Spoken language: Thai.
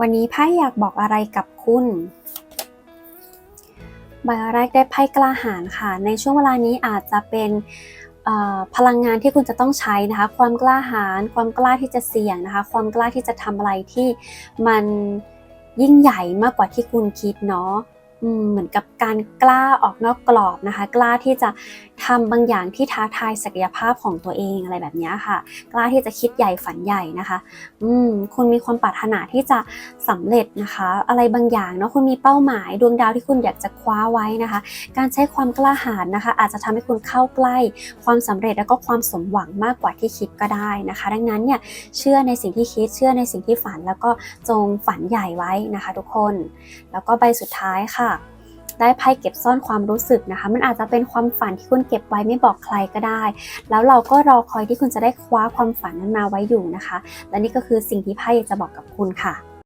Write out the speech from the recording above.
วันนี้ไพ่อยากบอกอะไรกับคุณ ใบแรกได้ไพ่กล้าหาญค่ะ ในช่วงเวลานี้อาจจะเป็นพลังงานที่คุณจะต้องใช้นะคะ ความกล้าหาญ ความกล้าที่จะเสี่ยงนะคะ ความกล้าที่จะทำอะไรที่มันยิ่งใหญ่มากกว่าที่คุณคิดเนาะ เหมือนกับการกล้าออกนอกกรอบนะคะ กล้าที่จะทำบางอย่างที่ท้าทายศักยภาพของตัวเองอะไรแบบนี้ค่ะ กล้าที่จะคิดใหญ่ฝันใหญ่นะคะ อืมคุณมีความปรารถนาที่จะสำเร็จนะคะ อะไรบางอย่างเนาะคุณมีเป้าหมายดวงดาวที่คุณอยากจะคว้าไว้นะคะ การใช้ความกล้าหาญนะคะ อาจจะทำให้คุณเข้าใกล้ ความสำเร็จแล้วก็ความสมหวังมากกว่าที่คิดก็ได้นะคะ ดังนั้นเนี่ยเชื่อในสิ่งที่คิดเชื่อในสิ่งที่ฝันแล้วก็จงฝันใหญ่ไว้นะคะ ทุกคน แล้วก็ใบสุดท้ายค่ะ ได้ไพ่เก็บซ่อนความรู้สึกนะคะ มันอาจจะเป็นความฝันที่คุณเก็บไว้ไม่บอกใครก็ได้ แล้วเราก็รอคอยที่คุณจะได้คว้าความฝันนั้นมาไว้อยู่นะคะ และนี่ก็คือสิ่งที่ไพ่จะบอกกับคุณค่ะ